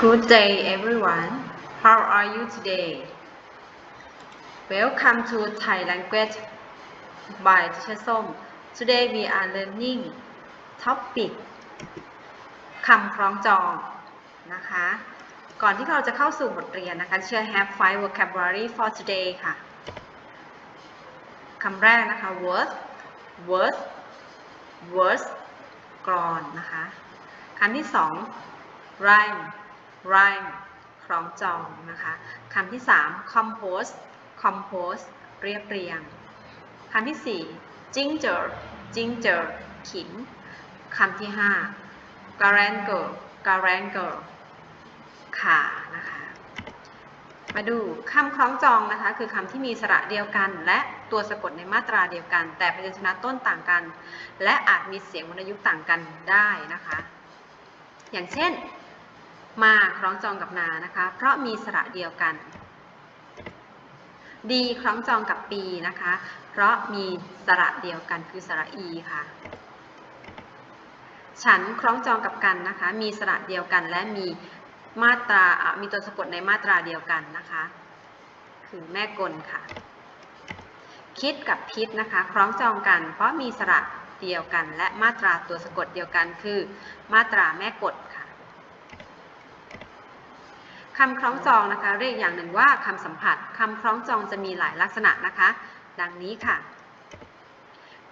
Good day, everyone. How are you today? Welcome to Thai language by Teacher Som. Today we are learning topic คำคล้องจองนะคะ ก่อนที่เราจะเข้าสู่บทเรียนนะคะ Teacher have five vocabulary for today ค่ะคำแรกนะคะ worth worth worth กรอนนะคะคำที่สอง rhyme rhyme คล้องจองนะคะคำที่ 3 compose compose เรียบเรียงคำที่ 4 ginger ginger ขิงคำที่ 5 garangle garangle ขานะคะ มาดูคำคล้องจองนะคะ คือคำที่มีสระเดียวกัน และตัวสะกดในมาตราเดียวกัน แต่พยัญชนะต้นต่างกัน และอาจมีเสียงวรรณยุกต์ต่างกันได้นะคะ อย่างเช่น มาคล้องจองกับนานะคะ เพราะมีสระเดียวกัน ดีคล้องจองกับปีนะคะ เพราะมีสระเดียวกันคือสระอีค่ะ ฉันคล้องจองกับกันนะคะ มีสระเดียวกันและมีมาตรามีตัวสะกดในมาตราเดียวกันนะคะ คือแม่กลค่ะ คิดกับพิษนะคะ คล้องจองกัน เพราะมีสระเดียวกัน และมาตราตัวสะกดเดียวกันคือ มาตราแม่กฎค่ะ คำคล้องจองนะคะ เรียกอย่างหนึ่งว่าคำสัมผัสคำคล้องจองจะมีหลายลักษณะนะคะ ดังนี้ค่ะ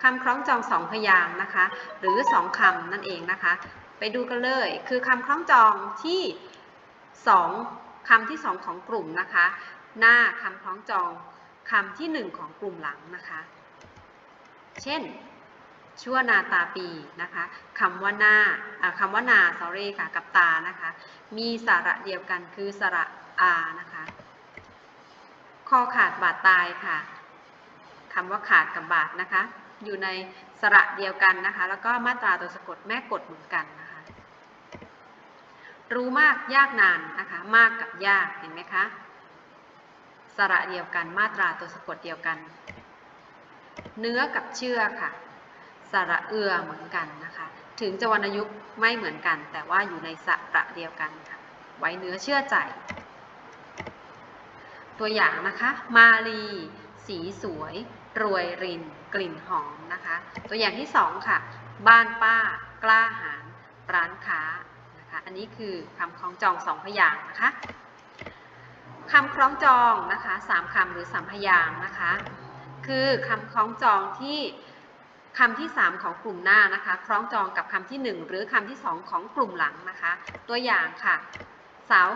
คำคล้องจองสองพยางค์นะคะ หรือสองคำนั่นเองนะคะ ไปดูกันเลย คือคำคล้องจองที่สองคำที่สองของกลุ่มนะคะ หน้าคำคล้องจองคำที่หนึ่งของกลุ่มหลังนะคะ เช่น ชั่วนาตาปีนะคะคำว่าหน้าคำว่านา sorry ค่ะ กับตานะคะ มีสระเดียวกันคือสระอานะคะคอขาดบาดตายค่ะคำว่าขาดกับบาดนะคะ อยู่ในสระเดียวกันนะคะ แล้วก็มาตราตัวสะกดแม่กดเหมือนกันนะคะ รู้มากยากนานนะคะ มากกับยากเห็นไหมคะสระเดียวกันมาตราตัวสะกดเดียวกัน เนื้อกับเชื่อค่ะ สระเอือเหมือนกันนะคะ ถึงจะวรรณยุกต์ไม่เหมือนกัน แต่ว่าอยู่ในสระเดียวกันค่ะ ไว้เนื้อเชื่อใจ ตัวอย่างนะคะ มาลี สีสวย รวยริน กลิ่นหอมนะคะ ตัวอย่างที่สองค่ะ บ้านป้า กล้าหาญร้านค้านะคะ อันนี้คือคำคล้องจองสองพยางนะคะคำคล้องจองนะคะสามคำหรือสามพยางนะคะ คือคำคล้องจองที่ คำที่ 3 ของกลุ่มหน้านะคะ คล้องจองกับคำที่ 1 หรือคำที่ 2 ของกลุ่มหลังนะคะ ตัวอย่างค่ะ สาว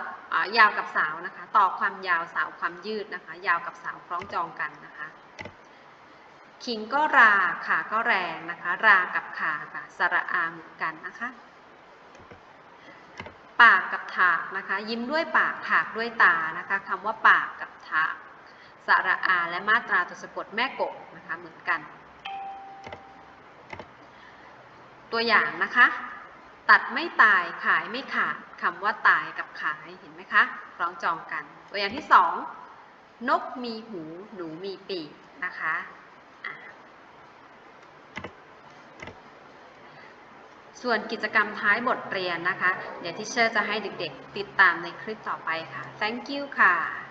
ยาวกับสาวนะคะ ต่อความยาวสาวความยืดนะคะ ยาวกับสาวคล้องจองกันนะคะขิงก็ราขาก็แรงนะคะ รากับขาค่ะสระอาเหมือนกันนะคะ ปากกับถากนะคะ ยิ้มด้วยปากถากด้วยตานะคะคำว่าปากกับถากสระอาและมาตราตัวสะกดแม่กบนะคะเหมือนกัน ตัวอย่างนะคะ ตัดไม่ตายขายไม่ขาดคำว่าตายกับขายเห็นไหมคะคล้องจองกัน ตัวอย่างที่สองนกมีหูหนูมีปีกนะคะอะส่วนกิจกรรมท้ายบทเรียนนะคะ เดี๋ยวที่เชอร์จะให้เด็กๆ ติดตามในคลิปต่อไปค่ะ thank you ค่ะ